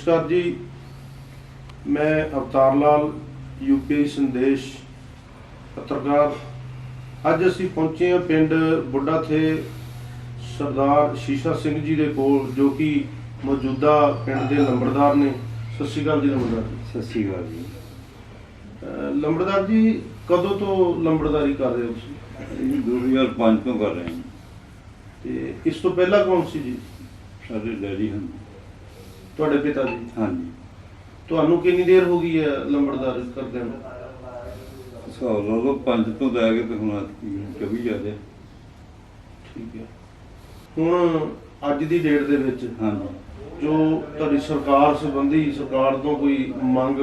ਨਮਸਕਾਰ ਜੀ। ਮੈਂ ਅਵਤਾਰ ਲਾਲ ਯੂਪੀ ਸੰਦੇਸ਼ ਪੱਤਰਕਾਰ। ਅੱਜ ਅਸੀਂ ਪਹੁੰਚੇ ਹਾਂ ਪਿੰਡ ਬੁੱਢਾ ਥੇ ਸਰਦਾਰ ਸ਼ੀਸ਼ਾ ਸਿੰਘ ਜੀ ਦੇ ਕੋਲ ਜੋ ਕਿ ਮੌਜੂਦਾ ਪਿੰਡ ਦੇ ਲੰਬੜਦਾਰ ਨੇ। ਸਤਿ ਸ਼੍ਰੀ ਅਕਾਲ ਜੀ ਲੰਬੜਦਾਰ ਜੀ। ਸਤਿ ਸ਼੍ਰੀ ਅਕਾਲ ਜੀ। ਲੰਬੜਦਾਰ ਜੀ ਕਦੋਂ ਤੋਂ ਲੰਬੜਦਾਰੀ ਕਰ ਰਹੇ ਹੋ ਤੁਸੀਂ? ਇਹ 2005 ਤੋਂ ਕਰ ਰਹੇ ਹਾਂ। ਤੇ ਇਸ ਤੋਂ ਪਹਿਲਾਂ ਕੌਣ ਸੀ ਜੀ? ਸਾਡੇ ਡੈਡੀ ਹਨ। ਤੁਹਾਡੇ ਪਿਤਾ ਜੀ ਹਾਂਜੀ। ਤੁਹਾਨੂੰ ਕਿੰਨੀ ਦੇਰ ਹੋ ਗਈ ਹੈ ਲੰਬੜਦਾਰੀ ਕਰਦਿਆਂ ਨੂੰ ਹਿਸਾਬ ਲਾ ਲਓ 5 ਤੋਂ ਲੈ ਕੇ ਤੇ ਹੁਣ ਆਤਕੀ 24 ਆ ਜਾ ਠੀਕ ਹੈ। ਹੁਣ ਅੱਜ ਦੀ ਡੇਟ ਦੇ ਵਿੱਚ ਹਾਂਜੀ। ਜੋ ਤੁਹਾਡੀ ਸਰਕਾਰ ਸੰਬੰਧੀ ਸਰਕਾਰ ਤੋਂ ਕੋਈ ਮੰਗ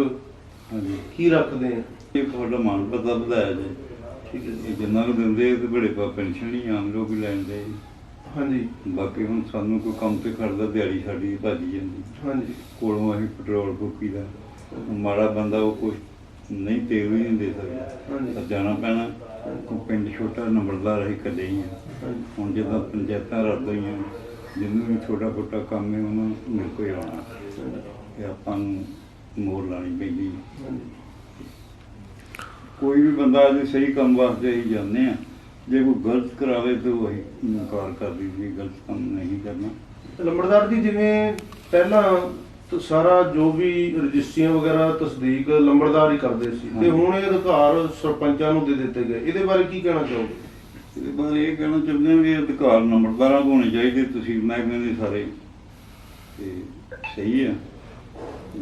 ਹਾਂਜੀ। ਕੀ ਰੱਖਦੇ ਆ? ਇਹ ਤੁਹਾਡਾ ਮਾਨ ਪਤਾ ਵਧਾਇਆ ਜੇ ਠੀਕ ਹੈ ਇਹ ਜਿੰਨਾ ਕੁ ਦਿੰਦੇ ਤੇ ਬੜੇ ਪਾ ਪੈਨਸ਼ਨ ਹੀ ਆਮ ਲੋਕ ਹੀ ਲੈਂਦੇ ਹਾਂਜੀ। ਬਾਕੀ ਹੁਣ ਸਾਨੂੰ ਕੋਈ ਕੰਮ ਤੇ ਖੜਦਾ ਦਿਹਾੜੀ ਸਾਡੀ ਭਾਜੀ ਜਾਂਦੀ। ਹਾਂਜੀ। ਕੋਲੋਂ ਅਸੀਂ ਪੈਟਰੋਲ ਫੂਕੀ ਦਾ। ਮਾੜਾ ਬੰਦਾ ਉਹ ਕੁਛ ਨਹੀਂ ਤੇਲ ਵੀ ਨਹੀਂ ਦੇ ਸਕਦਾ। ਹਾਂਜੀ। ਤਾਂ ਜਾਣਾ ਪੈਣਾ। ਉਹ ਪਿੰਡ ਛੋਟਾ ਨੰਬਰਦਾਰ ਅਸੀਂ ਕਦੇ ਹੀ ਆ ਹੁਣ ਜਦੋਂ ਪੰਚਾਇਤਾਂ ਰੱਦ ਹੋਈਆਂ ਜਿਹਨੂੰ ਵੀ ਛੋਟਾ ਛੋਟਾ ਕੰਮ ਹੈ ਉਹਨੂੰ ਕੋਲ ਹੀ ਆਉਣਾ। ਤੇ ਆਪਾਂ ਨੂੰ ਮੋਰ ਲਾਣੀ ਪੈਂਦੀ। ਕੋਈ ਵੀ ਬੰਦਾ ਜੇ ਸਹੀ ਕੰਮ ਵਾਸਤੇ ਹੀ ਜਾਂਦੇ ਆ ਜੇ ਕੋਈ ਗਲਤ ਕਰਾਵੇ ਤਾਂ ਉਹ ਇਨਕਾਰ ਕਰ ਦਈਏ ਗਲਤ ਕੰਮ ਨਹੀਂ ਕਰਨਾ। ਲੰਬੜਦਾਰ ਜੀ ਜਿਵੇਂ ਪਹਿਲਾਂ ਤਾਂ ਸਾਰਾ ਜੋ ਵੀ ਰਜਿਸਟਰੀਆਂ ਵਗੈਰਾ ਤਸਦੀਕ ਲੰਬੜਦਾਰ ਹੀ ਕਰਦੇ ਸੀ ਤੇ। ਹੁਣ ਇਹ ਅਧਿਕਾਰ ਸਰਪੰਚਾਂ ਨੂੰ ਦੇ ਦਿੱਤੇ ਗਏ। ਇਹਦੇ ਬਾਰੇ ਕੀ ਕਹਿਣਾ ਚਾਹੋਗੇ? ਇਹਦੇ ਬਾਰੇ ਇਹ ਕਹਿਣਾ ਚਾਹੁੰਦੇ ਹਾਂ ਵੀ ਅਧਿਕਾਰ ਨੰਬਰਦਾਰਾਂ ਕੋਲ ਹੋਣੇ ਚਾਹੀਦੇ ਤੁਸੀਂ ਮਹਿਕਮੇ ਦੇ ਸਾਰੇ। ਤੇ ਸਹੀ ਆ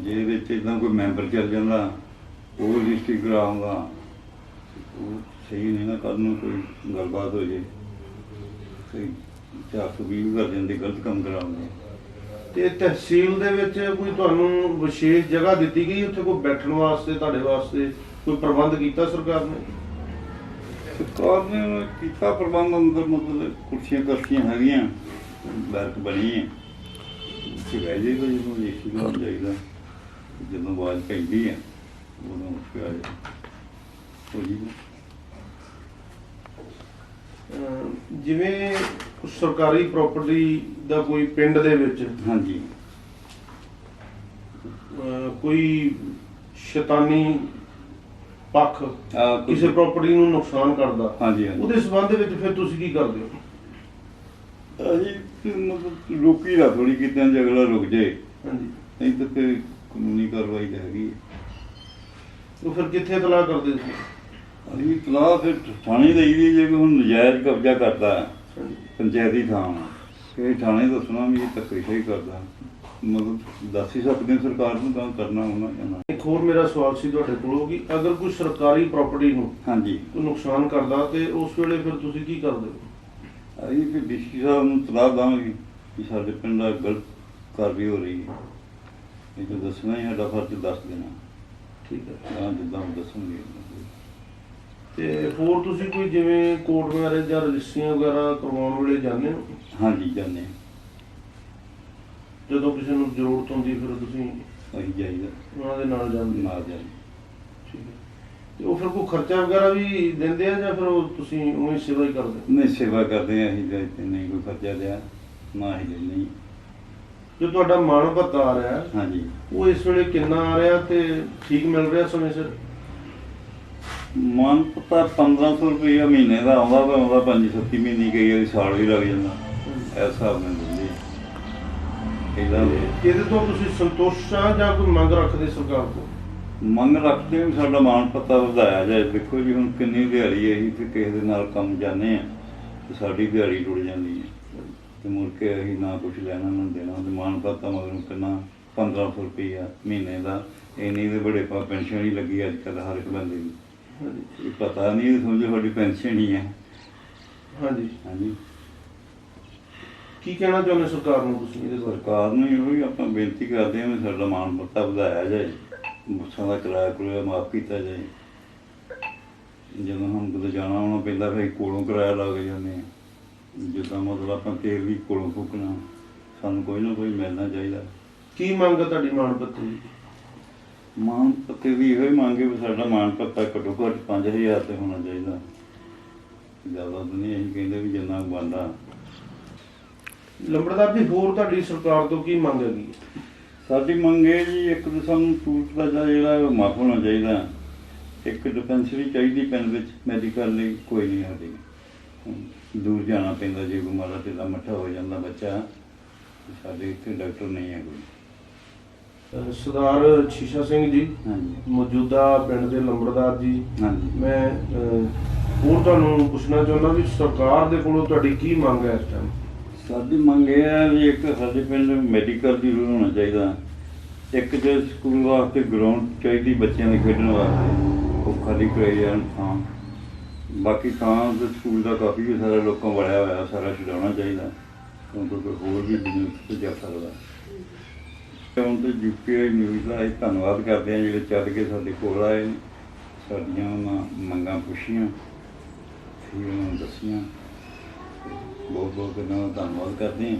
ਜੇ ਵਿੱਚ ਇਦਾਂ ਕੋਈ ਮੈਂਬਰ ਚੱਲ ਜਾਂਦਾ ਉਹ ਰਜਿਸਟਰੀ ਕਰਾਉਂਦਾ ਉਹ ਸਹੀ ਨਹੀਂ ਨਾ ਕੱਲ੍ਹ ਨੂੰ ਕੋਈ ਗੱਲਬਾਤ ਹੋ ਜੇ। ਸਹੀ ਚਾਕ ਵੀ ਕਰ ਜਾਂਦੇ ਗਲਤ ਕੰਮ ਕਰਾਉਂਦੇ। ਤੇ ਤਹਿਸੀਲ ਦੇ ਵਿੱਚ ਕੋਈ ਤੁਹਾਨੂੰ ਵਿਸ਼ੇਸ਼ ਜਗ੍ਹਾ ਦਿੱਤੀ ਗਈ? ਉੱਥੇ ਕੋਈ ਬੈਠਣ ਵਾਸਤੇ ਤੁਹਾਡੇ ਵਾਸਤੇ ਕੋਈ ਪ੍ਰਬੰਧ ਕੀਤਾ ਸਰਕਾਰ ਨੇ? ਸਰਕਾਰ ਨੇ ਕੀਤਾ ਪ੍ਰਬੰਧ ਅੰਦਰ ਮਤਲਬ ਕੁਰਸੀਆਂ ਕਰਸੀਆਂ ਹੈਗੀਆਂ ਬੈਰਕ ਬਣੀ ਹੈ ਉੱਥੇ ਬਹਿ ਜਾਈਦਾ ਜਦੋਂ ਏਸੀ ਨਾਲ ਜਾਈਦਾ। ਜਦੋਂ ਆਵਾਜ਼ ਪੈਂਦੀ ਹੈ ਉਦੋਂ ਉੱਠ ਕੇ ਆ ਜਾ ਹੋ ਜੀ। ਜਿਵੇਂ ਸਰਕਾਰੀ ਪ੍ਰਾਪਰਟੀ ਦਾ ਕੋਈ ਪਿੰਡ ਦੇ ਵਿੱਚ ਹਾਂਜੀ। ਅਹ ਕੋਈ ਸ਼ੈਤਾਨੀ ਪੱਖ ਕਿਸੇ ਪ੍ਰਾਪਰਟੀ ਨੂੰ ਨੁਕਸਾਨ ਕਰਦਾ ਹਾਂਜੀ ਹਾਂਜੀ। ਉਹਦੇ ਸਬੰਧ ਵਿੱਚ ਫਿਰ ਤੁਸੀਂ ਕੀ ਕਰਦੇ ਹੋ? ਅਸੀਂ ਮਤਲਬ ਰੋਕੀ ਦਾ ਥੋੜੀ ਕਿਤੇ ਜਗਲਾ ਰੁਕ ਜੇ। ਹਾਂਜੀ। ਨਹੀਂ ਤਾਂ ਫਿਰ ਕਾਨੂੰਨੀ ਕਾਰਵਾਈ ਤਾਂ ਹੈਗੀ ਹੈ। ਉਹ ਫਿਰ ਕਿੱਥੇ ਤਲਾਹ ਕਰਦੇ ਸੀ ਅਸੀਂ ਤਲਾਹ ਫਿਰ ਥਾਣੇ ਦੇ ਹੀ ਜੇ ਕੋਈ ਹੁਣ ਨਜਾਇਜ਼ ਕਬਜ਼ਾ ਕਰਦਾ ਹੈ ਪੰਚਾਇਤੀ ਥਾਂ। ਵਾ ਕਿ ਥਾਣੇ ਦੱਸਣਾ ਵੀ ਇਹ ਧੱਕੇਸ਼ਾਹੀ ਹੀ ਕਰਦਾ। ਮਤਲਬ ਦੱਸ ਹੀ ਸਕਦੇ ਹਾਂ ਸਰਕਾਰ ਨੂੰ ਤਾਂ ਕਰਨਾ ਉਹਨਾਂ ਜਾਣਾ ਇੱਕ ਹੋਰ ਮੇਰਾ ਸਵਾਲ ਸੀ ਤੁਹਾਡੇ ਕੋਲੋਂ ਕਿ ਅਗਰ ਕੋਈ ਸਰਕਾਰੀ ਪ੍ਰਾਪਰਟੀ ਨੂੰ ਹਾਂਜੀ। ਕੋਈ ਨੁਕਸਾਨ ਕਰਦਾ ਤੇ ਉਸ ਵੇਲੇ ਫਿਰ ਤੁਸੀਂ ਕੀ ਕਰਦੇ ਹੋ? ਅਸੀਂ ਫਿਰ ਡੀਸੀ ਸਾਹਿਬ ਨੂੰ ਤਲਾਹ ਦਾਂਗੇ ਕਿ ਸਾਡੇ ਪਿੰਡ ਦਾ ਗਲਤ ਕਾਰਵਾਈ ਹੋ ਰਹੀ ਹੈ। ਇਹ ਤਾਂ ਦੱਸਣਾ ਹੀ ਸਾਡਾ ਫਰਜ਼ ਦੱਸ ਦੇਣਾ। ਠੀਕ ਹੈ। ਤਾਂ ਜਿੱਦਾਂ ਉਹ ਦੱਸਣਗੇ। ਤੇ ਹੋਰ ਤੁਸੀਂ ਕੋਈ ਜਿਵੇਂ ਕੋਰਟ ਮੈਰਿਜ ਜਾਂ ਰਜਿਸਟਰੀਆਂ ਵਗੈਰਾ ਕਰਵਾਉਣ ਵੇਲੇ ਜਾਂਦੇ ਹੋ? ਹਾਂਜੀ ਜਾਂਦੇ ਹਾਂ। ਜਦੋਂ ਕਿਸੇ ਨੂੰ ਜ਼ਰੂਰਤ ਹੁੰਦੀ ਫਿਰ ਤੁਸੀਂ ਅਸੀਂ ਜਾਈਦਾ। ਉਹਨਾਂ ਦੇ ਨਾਲ ਜਾਂਦੇ ਹੋ? ਨਾਲ ਜਾਂਦੇ ਠੀਕ ਹੈ। ਤੇ ਉਹ ਫਿਰ ਕੋਈ ਖਰਚਾ ਵਗੈਰਾ ਵੀ ਦਿੰਦੇ ਆ ਜਾਂ ਫਿਰ ਉਹ ਤੁਸੀਂ ਉਵੇਂ ਸੇਵਾ ਹੀ ਕਰਦੇ ਹੋ? ਨਹੀਂ ਸੇਵਾ ਕਰਦੇ ਹਾਂ ਅਸੀਂ ਤਾਂ ਇੱਥੇ ਨਹੀਂ ਕੋਈ ਖਰਚਾ ਲਿਆ ਨਾ ਹੀ ਲੈਣੀ ਜੋ ਤੁਹਾਡਾ ਮਾਣ ਭੱਤਾ ਆ ਰਿਹਾ ਹੈ, ਹਾਂਜੀ। ਉਹ ਇਸ ਵੇਲੇ ਕਿੰਨਾ ਆ ਰਿਹਾ ਤੇ ਠੀਕ ਮਿਲ ਰਿਹਾ ਸਮੇਂ ਸਿਰ? ਮਨ ਪਤਾ 1500 ਰੁਪਏ ਮਹੀਨੇ ਦਾ ਆਉਂਦਾ ਤਾਂ ਆਉਂਦਾ 5 7 ਮਹੀਨੇ ਕਈ ਵਾਰੀ ਸਾਲ ਵੀ ਲੱਗ ਜਾਂਦਾ। ਹਿਸਾਬ ਨਾਲ ਦਿੰਦੇ ਇਹਦਾ ਤੇ ਇਹਦੇ ਤੋਂ ਤੁਸੀਂ ਸੰਤੁਸ਼ਟ ਆ ਜਾਂ ਕੋਈ ਮੰਗ ਰੱਖਦੇ ਸਰਕਾਰ ਤੋਂ? ਮੰਗ ਰੱਖਦੇ ਵੀ ਸਾਡਾ ਮਾਨ ਪਤਾ ਵਧਾਇਆ ਜਾਏ। ਦੇਖੋ ਜੀ ਹੁਣ ਕਿੰਨੀ ਦਿਹਾੜੀ ਹੈ ਅਸੀਂ ਤੇ ਕਿਸੇ ਦੇ ਨਾਲ ਕੰਮ ਜਾਂਦੇ ਆ ਤੇ ਸਾਡੀ ਦਿਹਾੜੀ ਟੁੱਟ ਜਾਂਦੀ ਹੈ। ਤੇ ਮੁੜ ਕੇ ਅਸੀਂ ਨਾ ਕੁਝ ਲੈਣਾ ਨਾ ਦੇਣਾ। ਤੇ ਮਾਨ ਪਤਾ ਮਗਰੋਂ ਕਿੰਨਾ 1500 ਰੁਪਈਆ ਮਹੀਨੇ ਦਾ। ਇੰਨੀ ਦੇ ਬੜੇ ਪਾ ਪੈਨਸ਼ਨ ਹੀ ਲੱਗੀ ਅੱਜ ਕੱਲ੍ਹ ਹਰ ਇੱਕ ਬੰਦੇ ਦੀ। ਹਾਂਜੀ। ਪਤਾ ਨਹੀਂ ਸਮਝੋ ਸਾਡੀ ਪੈਨਸ਼ਨ ਹੀ ਹੈ। ਹਾਂਜੀ। ਹਾਂਜੀ। ਕੀ ਕਹਿਣਾ ਚਾਹੁੰਦੇ ਸਰਕਾਰ ਨੂੰ ਤੁਸੀਂ ਇਹਦੇ ਬਾਰੇ? ਸਰਕਾਰ ਨੂੰ ਇਹੋ ਹੀ ਆਪਾਂ ਬੇਨਤੀ ਕਰਦੇ ਹਾਂ ਵੀ ਸਾਡਾ ਮਾਨ ਪੱਤਾ ਵਧਾਇਆ ਜਾਏ ਬੱਸਾਂ ਦਾ ਕਿਰਾਇਆ ਕਿਰਾਇਆ ਮਾਫ ਕੀਤਾ ਜਾਏ। ਜਦੋਂ ਹਮ ਕਿਤੇ ਜਾਣਾ ਆਉਣਾ ਪੈਂਦਾ ਫਿਰ ਕੋਲੋਂ ਕਿਰਾਇਆ ਲਾ ਕੇ ਜਾਂਦੇ ਜਿੱਦਾਂ ਮਤਲਬ ਆਪਾਂ ਤੇਲ ਵੀ ਕੋਲੋਂ ਫੂਕਣਾ ਸਾਨੂੰ ਕੋਈ ਨਾ ਕੋਈ ਮਿਲਣਾ ਚਾਹੀਦਾ। ਕੀ ਮੰਗ ਹੈ ਤੁਹਾਡੀ ਮਾਣ ਪੱਤੀ ਦੀ? ਮਾਨ ਪੱਤੇ ਦੀ ਇਹੋ ਹੀ ਮੰਗੇ ਵੀ ਸਾਡਾ ਮਾਨ ਪੱਤਾ ਘੱਟੋ ਘੱਟ 5000 ਤੇ ਹੋਣਾ ਚਾਹੀਦਾ। ਜ਼ਿਆਦਾ ਨਹੀਂ ਅਸੀਂ ਕਹਿੰਦੇ ਵੀ ਜਿੰਨਾ ਕੁ ਬਣਦਾ। ਲੰਬੜਦਾਰ ਜੀ ਹੋਰ ਤੁਹਾਡੀ ਸਰਕਾਰ ਤੋਂ ਕੀ ਮੰਗ ਹੈਗੀ ਸਾਡੀ ਮੰਗ ਇਹ ਜੀ ਇੱਕ ਤਾਂ ਸਾਨੂੰ ਸਹੂਲਤ ਦਾ ਜਿਹੜਾ ਮਾਫ ਹੋਣਾ ਚਾਹੀਦਾ। ਇੱਕ ਡਿਸਪੈਂਸਰੀ ਚਾਹੀਦੀ ਪਿੰਡ ਵਿੱਚ ਮੈਡੀਕਲ ਲਈ ਕੋਈ ਨਹੀਂ ਸਾਡੀ। ਦੂਰ ਜਾਣਾ ਪੈਂਦਾ ਜੇ ਬਿਮਾਰਾ ਤੇ ਦਾ ਮੱਠਾ ਹੋ ਜਾਂਦਾ ਬੱਚਾ ਸਾਡੇ ਇੱਥੇ ਡਾਕਟਰ ਨਹੀਂ ਹੈ ਕੋਈ। ਸਰਦਾਰ ਸ਼ੀਸ਼ਾ ਸਿੰਘ ਜੀ ਹਾਂਜੀ। ਮੌਜੂਦਾ ਪਿੰਡ ਦੇ ਲੰਬੜਦਾਰ ਜੀ। ਹਾਂਜੀ। ਮੈਂ ਅਹ, ਹੋਰ ਤੁਹਾਨੂੰ ਪੁੱਛਣਾ ਚਾਹੁੰਦਾ ਵੀ ਸਰਕਾਰ ਦੇ ਕੋਲੋਂ ਤੁਹਾਡੀ ਕੀ ਮੰਗ ਹੈ ਇਸ ਟਾਈਮ ਸਾਡੀ ਮੰਗ ਇਹ ਹੈ ਵੀ ਇੱਕ ਸਾਡੇ ਪਿੰਡ ਮੈਡੀਕਲ ਦੀ ਜ਼ਰੂਰ ਹੋਣਾ ਚਾਹੀਦਾ। ਇੱਕ ਤੇ ਸਕੂਲ ਵਾਸਤੇ ਗਰਾਊਂਡ ਚਾਹੀਦੀ ਬੱਚਿਆਂ ਦੇ ਖੇਡਣ ਵਾਸਤੇ। ਉਹ ਖਾਲੀ ਕਰਾਈ ਜਾਣ ਥਾਂ ਬਾਕੀ ਥਾਂ ਤੇ ਸਕੂਲ ਦਾ ਕਾਫੀ ਵੀ ਸਾਰਾ ਲੋਕਾਂ ਵੜਿਆ ਹੋਇਆ ਸਾਰਾ ਛਡਾਉਣਾ ਚਾਹੀਦਾ। ਕਿਉਂਕਿ ਕੋਈ ਹੋਰ ਵੀ ਬਿਜ਼ਨਸ ਜਾ ਸਕਦਾ ਹੁਣ ਤੇ ਯੂਪੀਆਈ ਨਿਊਜ਼ ਦਾ ਅਸੀਂ ਧੰਨਵਾਦ ਕਰਦੇ ਹਾਂ, ਜਿਹੜੇ ਚੱਲ ਕੇ ਸਾਡੇ ਕੋਲ ਆਏ ਨੇ। ਸਾਡੀਆਂ ਉਹਨਾਂ ਮੰਗਾਂ ਪੁੱਛੀਆਂ, ਫਿਰ ਉਹਨਾਂ ਨੂੰ ਦੱਸੀਆਂ ਬਹੁਤ ਬਹੁਤ ਇਹਨਾਂ ਦਾ ਧੰਨਵਾਦ ਕਰਦੇ ਹਾਂ